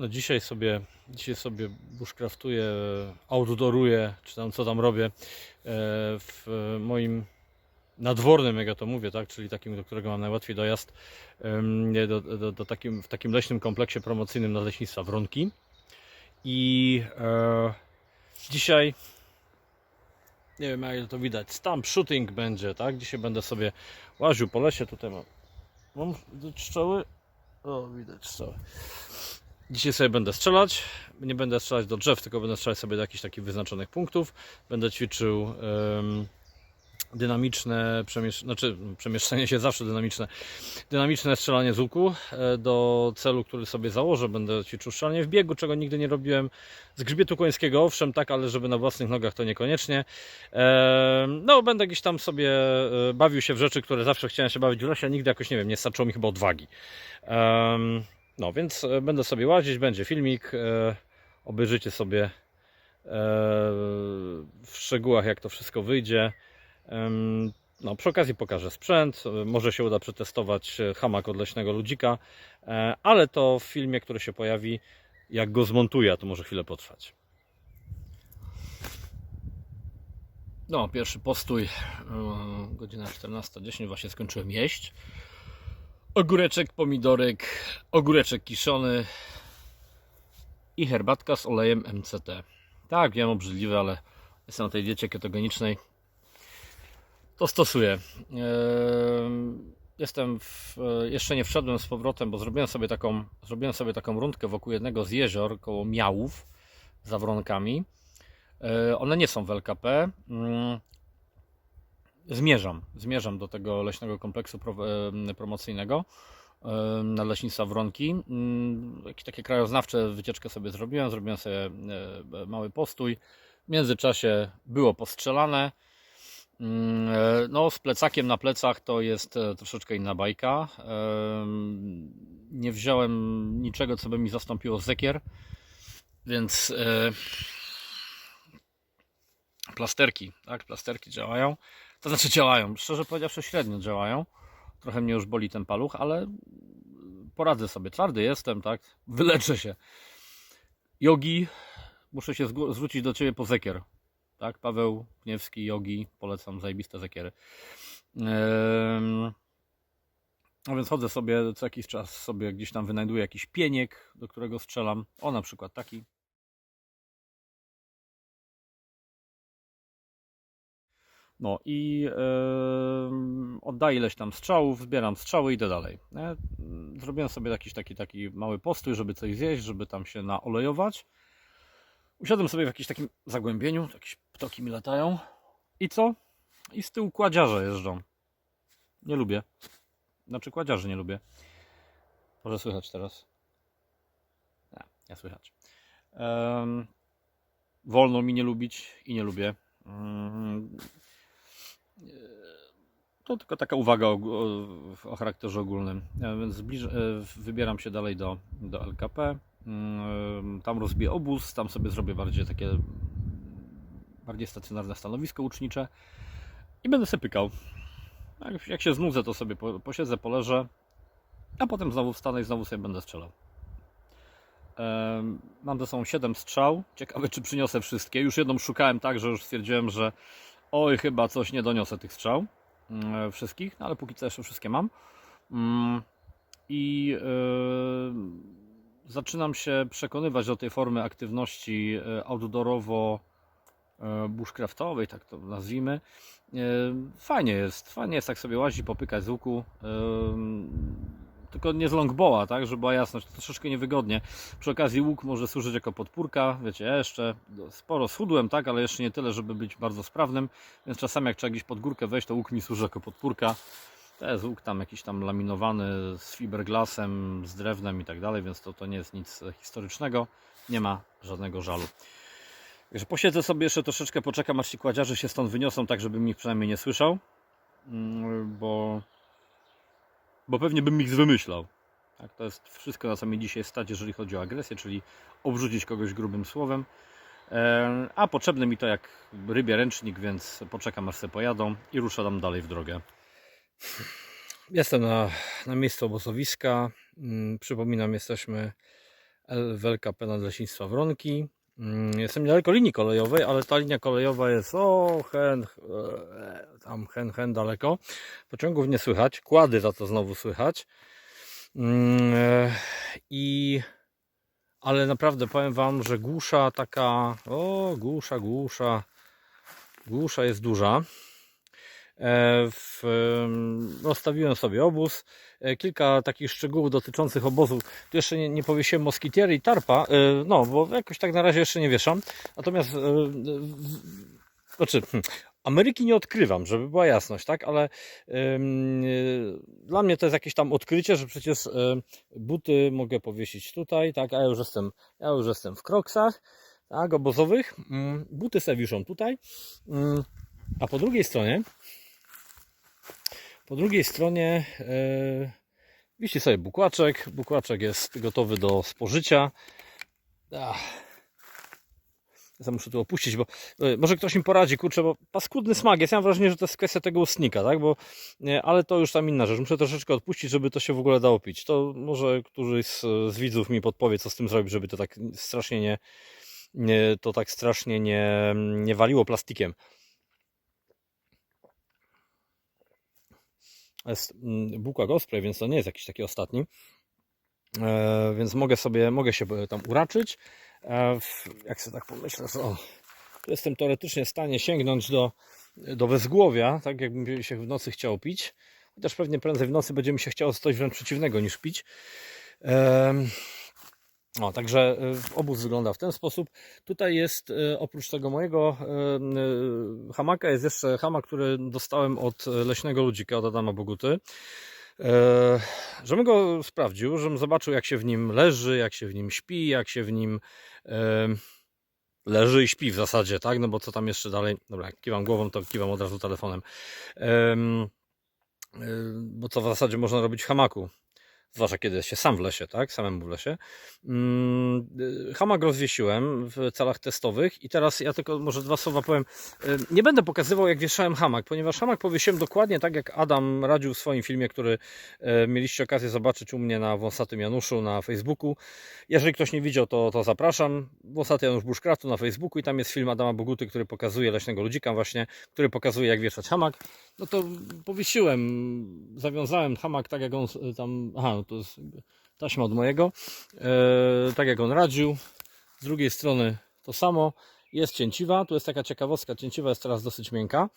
No dzisiaj sobie, dzisiaj sobie bushcraftuję, outdooruję, czy tam co tam robię e, w moim nadwornym, jak ja to mówię, tak, czyli takim, do którego mam najłatwiej dojazd, do, do, do takim, w takim leśnym kompleksie promocyjnym Nadleśnictwa Wronki. I e, dzisiaj, nie wiem jak to widać, stamp shooting będzie, tak, dzisiaj będę sobie łaził po lesie, tutaj mam, mam strzały, o widać strzały. Dzisiaj sobie będę strzelać. Nie będę strzelać do drzew, tylko będę strzelać sobie do jakichś takich wyznaczonych punktów. Będę ćwiczył em, dynamiczne przemiesz... znaczy, przemieszczenie się zawsze dynamiczne. Dynamiczne strzelanie z łuku e, do celu, który sobie założę. Będę ćwiczył strzelanie w biegu, czego nigdy nie robiłem. Z grzbietu końskiego, owszem, tak, ale żeby na własnych nogach to niekoniecznie. No, będę gdzieś tam sobie e, bawił się w rzeczy, które zawsze chciałem się bawić w lesie, a nigdy jakoś, nie wiem, nie starczyło mi chyba odwagi. No więc e, będę sobie łazić, będzie filmik, e, obejrzycie sobie e, w szczegółach jak to wszystko wyjdzie. No, przy okazji pokażę sprzęt, może się uda przetestować hamak od leśnego ludzika, ale to w filmie, który się pojawi, jak go zmontuję, to może chwilę potrwać. No, pierwszy postój, godzina 14.10, właśnie skończyłem jeść. Ogóreczek, pomidorek, ogóreczek kiszony i herbatka z olejem MCT. Tak, wiem, obrzydliwe, ale jestem na tej diecie ketogenicznej. To stosuję. Ehm, Jestem w, e, jeszcze nie wszedłem z powrotem, bo zrobiłem sobie taką, zrobiłem sobie taką rundkę wokół jednego z jezior koło Miałów za Wronkami. E, One nie są w LKP. Zmierzam, zmierzam do tego leśnego kompleksu e, promocyjnego e, na leśnictwa Wronki. Mm, Jakieś takie krajoznawcze wycieczkę sobie zrobiłem, zrobiłem sobie e, mały postój. W międzyczasie było postrzelane. Mm, No, z plecakiem na plecach to jest troszeczkę inna bajka. Nie wziąłem niczego, co by mi zastąpiło zekier, więc plasterki, tak, plasterki działają. To znaczy działają, szczerze powiedziawszy średnio działają. Trochę mnie już boli ten paluch, ale poradzę sobie. Twardy jestem, tak? Wyleczę się. Jogi, muszę się zwrócić do Ciebie po zekier. Tak? Paweł Pniewski, jogi, polecam zajebiste zekiery. No więc chodzę sobie co jakiś czas sobie gdzieś tam wynajduję jakiś pieniek, do którego strzelam. O na przykład taki. No i em, oddaję ileś tam strzałów, zbieram strzały i idę dalej. nie? Zrobiłem sobie jakiś taki, taki mały postój, żeby coś zjeść, żeby tam się naolejować. Usiadłem sobie w jakimś takim zagłębieniu, jakieś ptoki mi latają. I co? I z tyłu kładziarze jeżdżą. Nie lubię. Znaczy kładziarzy nie lubię. Może słychać teraz? Nie, nie słychać. Wolno mi nie lubić i nie lubię. Mm, to tylko taka uwaga o, o, o charakterze ogólnym. Ja Więc zbliż, e, wybieram się dalej do, do LKP. Mm, Tam rozbiję obóz, tam sobie zrobię bardziej takie bardziej stacjonarne stanowisko ucznicze i będę sobie pykał. Jak, jak się znudzę, to sobie po, posiedzę, poleżę, a potem znowu wstanę i znowu sobie będę strzelał. Mam ze sobą 7 strzał. Ciekawe, czy przyniosę wszystkie. Już jedną szukałem tak, że już stwierdziłem, że oj, chyba coś nie doniosę tych strzał mm, wszystkich, no ale póki co jeszcze wszystkie mam. Mm, I e, zaczynam się przekonywać do tej formy aktywności e, outdoorowo e, bushcraftowej, tak to nazwijmy. Fajnie jest, fajnie jest tak sobie łazić, popykać z łuku. Tylko nie z longbowa, tak, żeby była jasność, to troszeczkę niewygodnie. Przy okazji łuk może służyć jako podpórka, wiecie, ja jeszcze sporo schudłem, tak, ale jeszcze nie tyle, żeby być bardzo sprawnym, więc czasami jak trzeba gdzieś pod górkę wejść, to łuk mi służy jako podpórka. To jest łuk tam jakiś tam laminowany z fiberglassem, z drewnem i tak dalej, więc to, to nie jest nic historycznego, nie ma żadnego żalu. Także posiedzę sobie jeszcze troszeczkę, poczekam aż ci kładziarze się stąd wyniosą, tak żebym ich przynajmniej nie słyszał, Mm, bo, bo pewnie bym ich zwymyślał. Tak, to jest wszystko, na co mi dzisiaj stać, jeżeli chodzi o agresję, czyli obrzucić kogoś grubym słowem. E, A potrzebny mi to jak rybie ręcznik, więc poczekam aż sobie pojadą i ruszam dalej w drogę. Jestem na, na miejscu obozowiska. Mm, Przypominam, jesteśmy w LKP Nadleśnictwa Wronki. Mm, Jestem niedaleko linii kolejowej, ale ta linia kolejowa jest o hen, tam hen, hen daleko. Pociągów nie słychać, kłady za to znowu słychać. Mm, I ale naprawdę powiem Wam, że głusza taka, o głusza, głusza, głusza jest duża. E, W, em, rozstawiłem sobie obóz. E, Kilka takich szczegółów dotyczących obozu. Tu jeszcze nie, nie powiesiłem moskitiery i tarpa, e, no bo jakoś tak na razie jeszcze nie wieszam. Natomiast, znaczy, hm, Ameryki nie odkrywam, żeby była jasność, tak? Ale dla mnie to jest jakieś tam odkrycie, że przecież buty mogę powiesić tutaj, tak? A ja już jestem, ja już jestem w kroksach, tak? Obozowych. Mm, Buty se wiszą tutaj. Mm, A po drugiej stronie po drugiej stronie e, wisi sobie bukłaczek. Bukłaczek jest gotowy do spożycia. Ja muszę tu opuścić, bo e, może ktoś mi poradzi, kurczę, bo paskudny smak jest. Ja mam wrażenie, że to jest kwestia tego ustnika, tak? Bo, nie, ale to już tam inna rzecz. Muszę troszeczkę odpuścić, żeby to się w ogóle dało pić. To może któryś z, z widzów mi podpowie, co z tym zrobić, żeby to tak strasznie nie, nie to tak strasznie nie, nie waliło plastikiem. Mm, Bułka Osprey, więc to nie jest jakiś taki ostatni. E, więc mogę sobie, mogę się e, tam uraczyć. E, jak sobie tak pomyślę, że o, jestem teoretycznie w stanie sięgnąć do, do wezgłowia, tak jakbym się w nocy chciał pić. Chociaż pewnie prędzej w nocy będzie mi się chciało coś wręcz przeciwnego niż pić. Em, o, także e, obóz wygląda w ten sposób. Tutaj jest e, oprócz tego mojego e, hamaka jest jeszcze hamak, który dostałem od leśnego ludzika, od Adama Boguty. Żebym go sprawdził, żebym zobaczył jak się w nim leży, jak się w nim śpi, jak się w nim leży i śpi w zasadzie, tak? No bo co tam jeszcze dalej? Dobra, kiwam głową, to kiwam od razu telefonem. Em, bo co w zasadzie można robić w hamaku. Zwłaszcza kiedy jest się sam w lesie, tak? Samemu w lesie. Mm, y, Hamak rozwiesiłem w celach testowych i teraz ja tylko może dwa słowa powiem. Y, Nie będę pokazywał jak wieszałem hamak, ponieważ hamak powiesiłem dokładnie tak jak Adam radził w swoim filmie, który e, mieliście okazję zobaczyć u mnie na Wąsatym Januszu na Facebooku. Jeżeli ktoś nie widział, to, to zapraszam. Wąsaty Janusz Bushcraftu na Facebooku i tam jest film Adama Boguty, który pokazuje leśnego ludzika właśnie, który pokazuje jak wieszać hamak. No to powiesiłem, zawiązałem hamak tak jak on tam, aha, to jest taśma od mojego, e, tak jak on radził. Z drugiej strony to samo. Jest cięciwa, tu jest taka ciekawostka, cięciwa jest teraz dosyć miękka,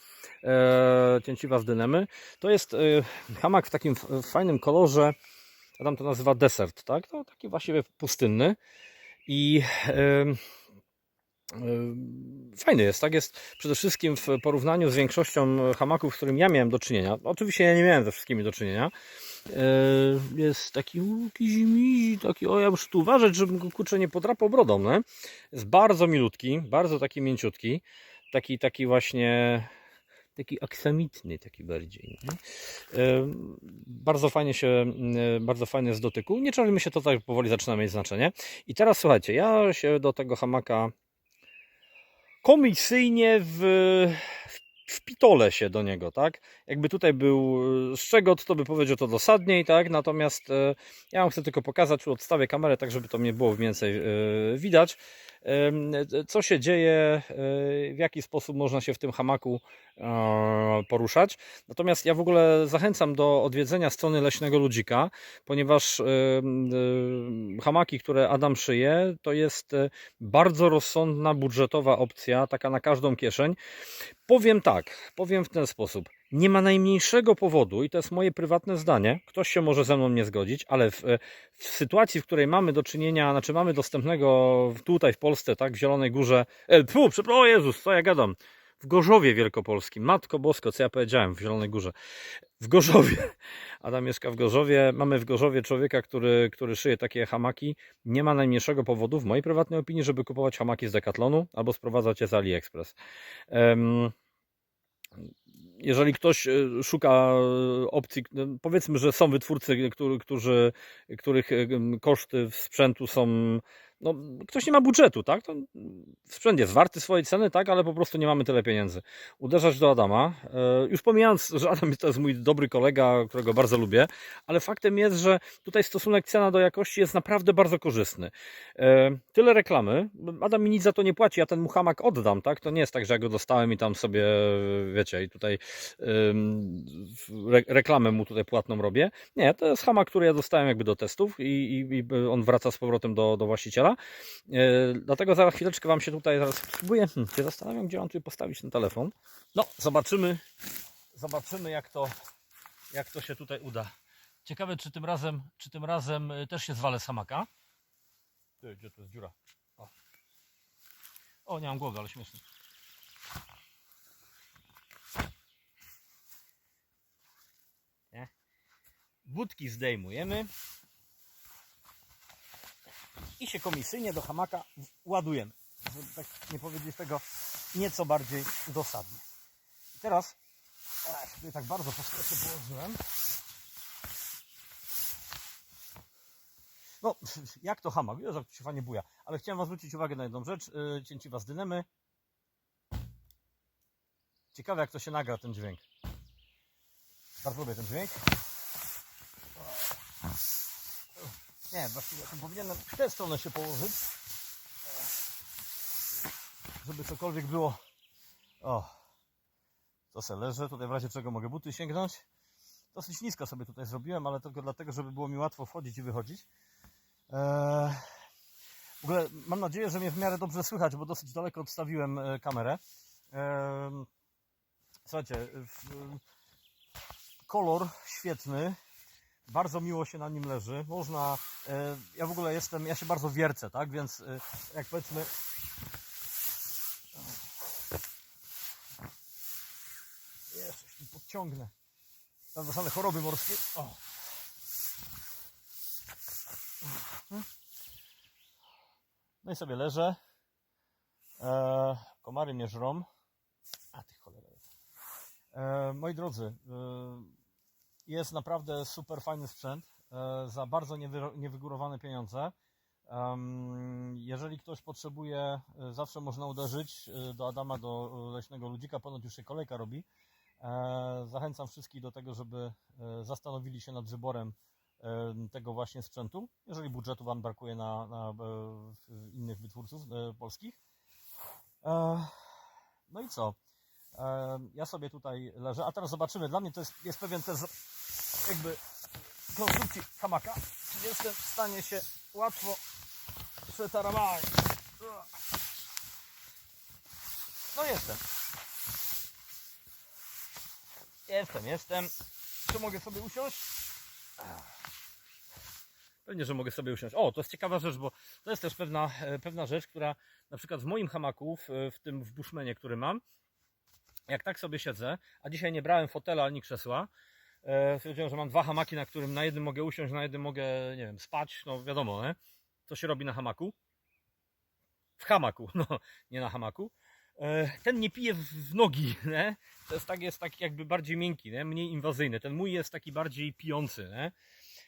e, cięciwa z dynemy. To jest e, hamak w takim fajnym kolorze, a tam to nazywa desert, tak? To taki właściwie pustynny i e, Yy, Fajny jest, tak? Jest przede wszystkim w porównaniu z większością hamaków, z którymi ja miałem do czynienia. Oczywiście ja nie miałem ze wszystkimi do czynienia. Yy, Jest taki kizimizi, taki, o ja muszę tu uważać, żebym go kurczę nie podrapał brodą, nie? Jest bardzo milutki, bardzo taki mięciutki. Taki, taki właśnie, taki aksamitny taki bardziej. Nie? Yy, Bardzo fajnie się, yy, bardzo fajny jest w dotyku. Nie czarujmy się, to tak powoli zaczyna mieć znaczenie. I teraz słuchajcie, ja się do tego hamaka komisyjnie w, w pitole się do niego, tak? Jakby tutaj był e, szczegot, to by powiedział to dosadniej, tak? Natomiast e, ja wam chcę tylko pokazać, odstawię kamerę, tak żeby to mnie było więcej e, widać. Co się dzieje, w jaki sposób można się w tym hamaku poruszać. Natomiast ja w ogóle zachęcam do odwiedzenia strony Leśnego Ludzika, ponieważ hamaki, które Adam szyje, to jest bardzo rozsądna, budżetowa opcja, taka na każdą kieszeń. Powiem tak, powiem w ten sposób. Nie ma najmniejszego powodu, i to jest moje prywatne zdanie, ktoś się może ze mną nie zgodzić, ale w, w sytuacji, w której mamy do czynienia, znaczy mamy dostępnego tutaj w Polsce, tak, w Zielonej Górze, e, przepraszam, o Jezus, co ja gadam, w Gorzowie Wielkopolskim, Matko Bosko, co ja powiedziałem, w Zielonej Górze, w Gorzowie, Adam mieszka w Gorzowie, mamy w Gorzowie człowieka, który, który szyje takie hamaki, nie ma najmniejszego powodu, w mojej prywatnej opinii, żeby kupować hamaki z Decathlonu albo sprowadzać je z AliExpress. Em, jeżeli ktoś e, szuka e, opcji, no, powiedzmy, że są wytwórcy, którzy, których e, koszty sprzętu są no, ktoś nie ma budżetu, tak? To sprzęt jest warty swojej ceny, tak? Ale po prostu nie mamy tyle pieniędzy. Uderzać do Adama. E, Już pomijając, że Adam to jest mój dobry kolega, którego bardzo lubię, ale faktem jest, że tutaj stosunek cena do jakości jest naprawdę bardzo korzystny. E, Tyle reklamy. Adam mi nic za to nie płaci, ja ten mu hamak oddam, tak? To nie jest tak, że ja go dostałem i tam sobie, wiecie, i tutaj reklamę mu tutaj płatną robię. Nie, to jest hamak, który ja dostałem jakby do testów i, i, i on wraca z powrotem do, do właściciela. E, Dlatego zaraz chwileczkę Wam się tutaj zaraz spróbuję. Hmm, się zastanawiam, gdzie mam tu postawić ten telefon. No, zobaczymy. Zobaczymy, jak to, jak to się tutaj uda. Ciekawe, czy tym razem, czy tym razem y, też się zwalę z hamaka. Ty, gdzie to jest dziura? O, o nie mam głowy, ale śmiesznie. Nie? Budki zdejmujemy i się komisyjnie do hamaka ładujemy. Żeby tak nie powiedzieć tego nieco bardziej dosadnie. I teraz o, sobie tak bardzo po stresie położyłem. No, jak to hamak? Wiesz, jak się fajnie buja. Ale chciałem Was zwrócić uwagę na jedną rzecz. Yy, cięciwa z dynemy. Ciekawe, jak to się nagra, ten dźwięk. Bardzo lubię ten dźwięk. Nie, właściwie to powinienem w tę stronę się położyć. Żeby cokolwiek było. O, to se leżę. Tutaj w razie czego mogę buty sięgnąć. Dosyć nisko sobie tutaj zrobiłem, ale tylko dlatego, żeby było mi łatwo wchodzić i wychodzić. Eee, w ogóle mam nadzieję, że mnie w miarę dobrze słychać, bo dosyć daleko odstawiłem e, kamerę. Eee, słuchajcie, w, kolor świetny. Bardzo miło się na nim leży. Można. E, ja w ogóle jestem. Ja się bardzo wiercę, tak? Więc e, jak powiedzmy. Jeszcze się podciągnę. Tam same choroby morskie. O. No i sobie leżę. E, komary mnie żrą. A ty cholera. E, moi drodzy, e, jest naprawdę super fajny sprzęt e, za bardzo niewy, niewygórowane pieniądze. Jeżeli ktoś potrzebuje, e, zawsze można uderzyć e, do Adama, do leśnego ludzika, ponoć już się kolejka robi. Zachęcam wszystkich do tego, żeby zastanowili się nad wyborem tego właśnie sprzętu, jeżeli budżetu Wam brakuje na, na innych wytwórców polskich. No i co? Ja sobie tutaj leżę, a teraz zobaczymy. Dla mnie to jest, jest pewien test jakby konstrukcji hamaka. Jestem w stanie się łatwo przetaramować? No jestem. Jestem, jestem. Czy mogę sobie usiąść? Pewnie, że mogę sobie usiąść. O, to jest ciekawa rzecz, bo to jest też pewna, e, pewna rzecz, która na przykład w moim hamaku, w, w tym w Bushmanie, który mam, jak tak sobie siedzę, a dzisiaj nie brałem fotela ani krzesła, stwierdziłem, że mam dwa hamaki, na którym na jednym mogę usiąść, na jednym mogę, nie wiem, spać, no wiadomo, nie? Co się robi na hamaku? W hamaku, no, nie na hamaku. E, Ten nie pije w nogi, nie? To jest tak, jest taki jakby bardziej miękki, nie? mniej inwazyjny. Ten mój jest taki bardziej pijący, nie?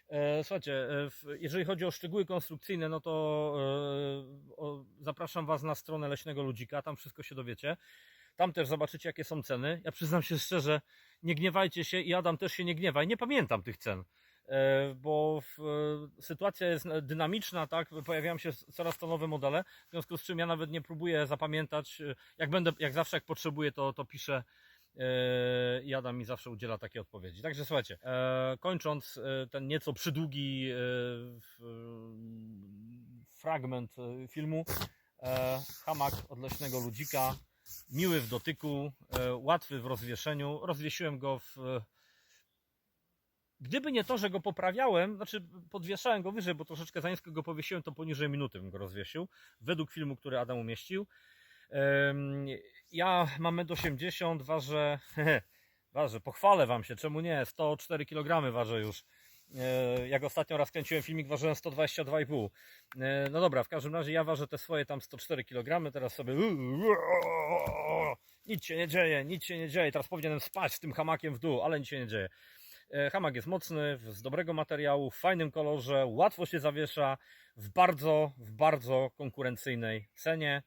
E, Słuchajcie, e, jeżeli chodzi o szczegóły konstrukcyjne, no to e, zapraszam Was na stronę Leśnego Ludzika, tam wszystko się dowiecie. Tam też zobaczycie, jakie są ceny. Ja przyznam się szczerze, nie gniewajcie się i Adam też się nie gniewaj. Nie pamiętam tych cen, e, bo e, sytuacja jest dynamiczna, tak? Pojawiają się coraz to nowe modele, w związku z czym ja nawet nie próbuję zapamiętać. e, Jak będę, jak zawsze, jak potrzebuję, to, to piszę i Adam mi zawsze udziela takiej odpowiedzi. Także słuchajcie, kończąc ten nieco przydługi fragment filmu, hamak od leśnego ludzika, miły w dotyku, e, łatwy w rozwieszeniu. Rozwiesiłem go w. e, Gdyby nie to, że go poprawiałem, znaczy podwieszałem go wyżej, bo troszeczkę za nisko go powiesiłem, to poniżej minuty bym go rozwiesił, według filmu, który Adam umieścił. Ja mam 1,80 m, ważę, ważę, pochwalę Wam się, czemu nie, 104 kg ważę już. E, Jak ostatnio raz kręciłem filmik, ważyłem 122,5. E, No dobra, w każdym razie ja ważę te swoje tam 104 kg, teraz sobie nic się nie dzieje, nic się nie dzieje, teraz powinienem spać z tym hamakiem w dół, ale nic się nie dzieje. E, Hamak jest mocny, z dobrego materiału, w fajnym kolorze, łatwo się zawiesza, w bardzo, w bardzo konkurencyjnej cenie.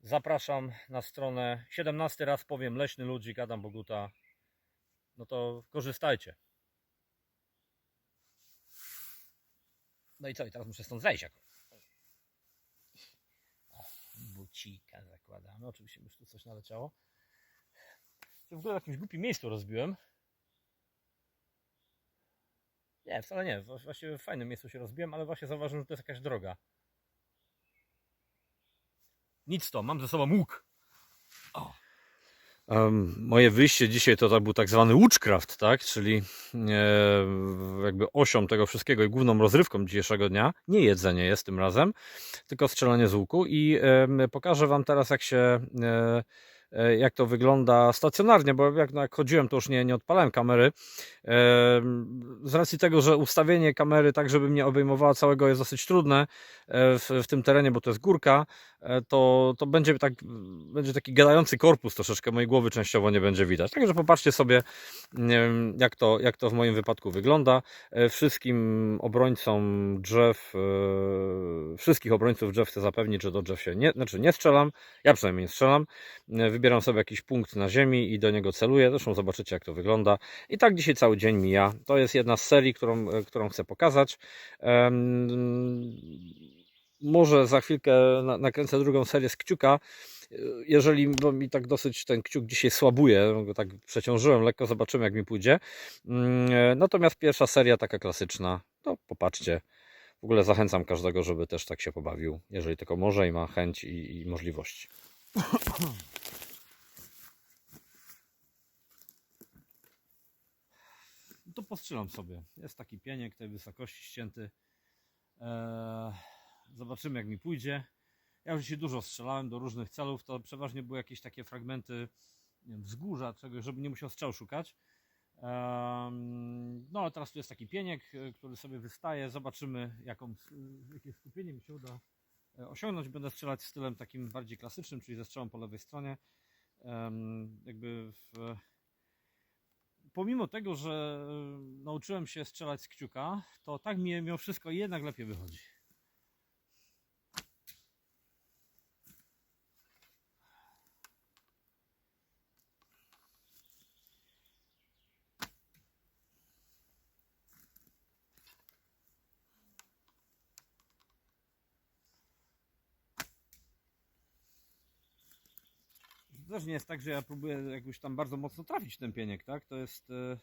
Zapraszam na stronę 17 raz powiem Leśny Ludzik Adam Boguta. No to korzystajcie. No i co? I teraz muszę stąd zejść jako. O, bucika zakładamy. Oczywiście już tu coś naleciało. W ogóle w jakimś głupim miejscu rozbiłem. Nie, wcale nie. Właściwie w fajnym miejscu się rozbiłem, ale właśnie zauważyłem, że to jest jakaś droga. Nic to, mam ze sobą łuk. Um, moje wyjście dzisiaj to, był tak zwany Witchcraft, tak? Czyli e, jakby osią tego wszystkiego i główną rozrywką dzisiejszego dnia. Nie jedzenie jest tym razem, tylko strzelanie z łuku i pokażę Wam teraz jak się e, e, jak to wygląda stacjonarnie, bo jak, no, jak chodziłem to już nie, nie odpalałem kamery. Z racji tego, że ustawienie kamery tak, żeby mnie obejmowała całego jest dosyć trudne w, w tym terenie, bo to jest górka, to, to będzie, tak, będzie taki gadający korpus troszeczkę, mojej głowy częściowo nie będzie widać. Także popatrzcie sobie, jak to, jak to w moim wypadku wygląda. E, Wszystkim obrońcom drzew, e, wszystkich obrońców drzew chcę zapewnić, że do drzew się nie, znaczy nie strzelam, ja przynajmniej nie strzelam. E, Wybieram sobie jakiś punkt na ziemi i do niego celuję. Zresztą zobaczycie, jak to wygląda. I tak dzisiaj cały dzień mija. To jest jedna z serii, którą, e, którą chcę pokazać. Em, może za chwilkę na- nakręcę drugą serię z kciuka. Jeżeli bo mi tak dosyć ten kciuk dzisiaj słabuje, go tak przeciążyłem lekko, zobaczymy jak mi pójdzie. Mm, Natomiast pierwsza seria taka klasyczna, to popatrzcie. W ogóle zachęcam każdego, żeby też tak się pobawił, jeżeli tylko może i ma chęć i, i możliwości. To postrzelam sobie. Jest taki pieniek tej wysokości ścięty. Eee, zobaczymy jak mi pójdzie. Ja już dzisiaj dużo strzelałem do różnych celów. To przeważnie były jakieś takie fragmenty wiem, wzgórza, czegoś, żeby nie musiał strzał szukać. No ale teraz tu jest taki pieniek, y, który sobie wystaje. Zobaczymy jaką, jakie skupienie mi się uda e, osiągnąć. Będę strzelać stylem takim bardziej klasycznym, czyli ze strzałą po lewej stronie. Jakby w, pomimo tego, że y, nauczyłem się strzelać z kciuka, to tak mi mimo wszystko jednak lepiej wychodzi. To też nie jest tak, że ja próbuję jakoś tam bardzo mocno trafić ten pieniek, tak? To jest. e,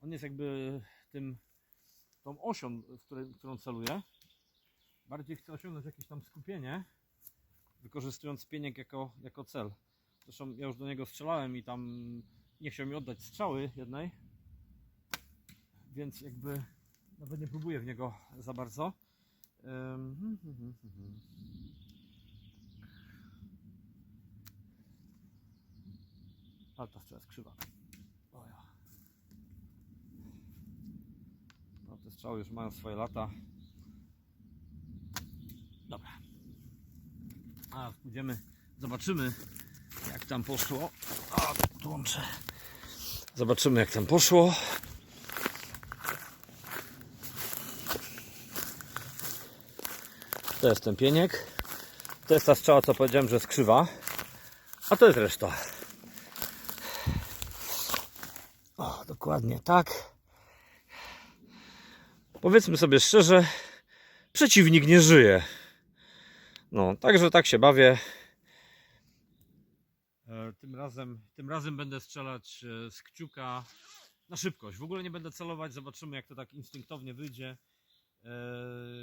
On jest jakby tym. tą osią, w której, którą celuję. Bardziej chcę osiągnąć jakieś tam skupienie, wykorzystując pieniek jako, jako cel. Zresztą ja już do niego strzelałem i tam nie chciał mi oddać strzały jednej. Więc jakby nawet nie próbuję w niego za bardzo. Ym, hmm, hmm, hmm, hmm. Ale ta strzała jest. O ja. No te strzały już mają swoje lata. Dobra. A pójdziemy, zobaczymy jak tam poszło. O, podłączę. Zobaczymy jak tam poszło. To jest ten pieniek. To jest ta strzała, co powiedziałem, że jest krzywa. A to jest reszta. O, dokładnie tak. Powiedzmy sobie szczerze, przeciwnik nie żyje. No, także tak się bawię. E, Tym razem, tym razem będę strzelać e, z kciuka na szybkość. W ogóle nie będę celować, zobaczymy jak to tak instynktownie wyjdzie. E,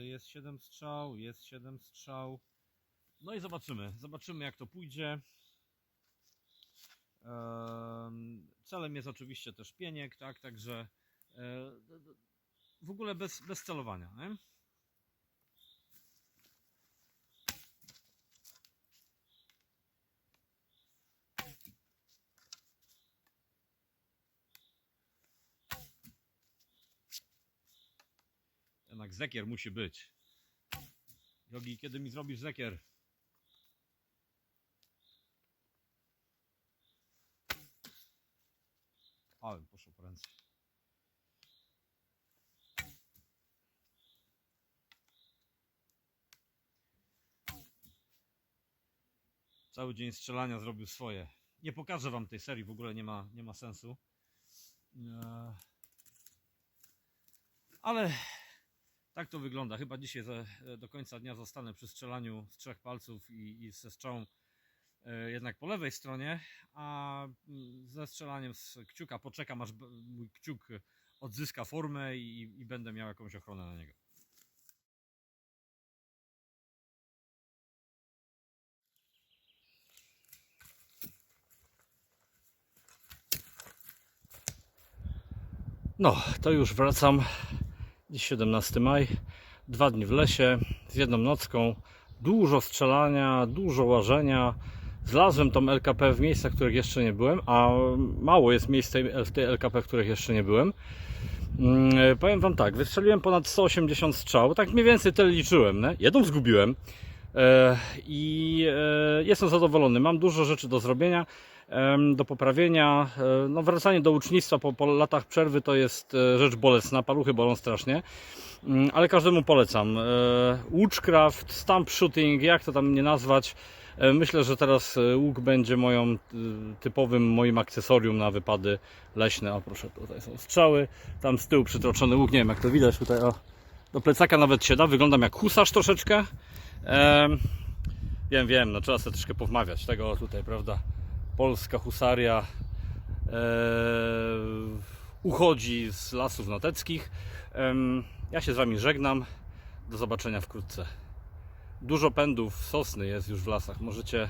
Jest 7 strzał, jest 7 strzał. No i zobaczymy, zobaczymy jak to pójdzie. Em, Celem jest oczywiście też pieniek, tak, także e, w ogóle bez, bez celowania. Nie? Jednak zekier musi być. Jogi, kiedy mi zrobisz zekier? Ale poszło po ręce. Cały dzień strzelania zrobił swoje. Nie pokażę wam tej serii, w ogóle nie ma, nie ma sensu. Eee, ale tak to wygląda. Chyba dzisiaj do końca dnia zostanę przy strzelaniu z trzech palców i, i ze strzałą jednak po lewej stronie, a mm, ze strzelaniem z kciuka poczekam aż mój kciuk odzyska formę i, i będę miał jakąś ochronę na niego. No, to już wracam. Dziś 17 maj. Dwa dni w lesie z jedną nocką. Dużo strzelania, dużo łażenia. Zlazłem tą LKP w miejscach, w których jeszcze nie byłem, a mało jest miejsc w tej LKP, w których jeszcze nie byłem. Mm, Powiem Wam tak, wystrzeliłem ponad 180 strzał, tak mniej więcej tyle liczyłem. Nie? Jedną zgubiłem e, i e, jestem zadowolony. Mam dużo rzeczy do zrobienia, do poprawienia. E, No, wracanie do ucznictwa po, po latach przerwy to jest rzecz bolesna, paluchy bolą strasznie, Mm, ale każdemu polecam. Witchcraft, stump shooting, jak to tam nie nazwać. E, Myślę, że teraz e, łuk będzie moją y, typowym moim akcesorium na wypady leśne. O proszę, tutaj są strzały, tam z tyłu przytroczony łuk, nie wiem jak to widać tutaj, o, do plecaka nawet się da, wyglądam jak husarz troszeczkę. Em, wiem, wiem, no trzeba sobie troszkę powmawiać tego tutaj, prawda, polska husaria e, uchodzi z lasów noteckich. Em, ja się z Wami żegnam, do zobaczenia wkrótce. Dużo pędów sosny jest już w lasach, możecie,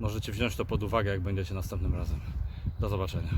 możecie wziąć to pod uwagę jak będziecie następnym razem. Do zobaczenia.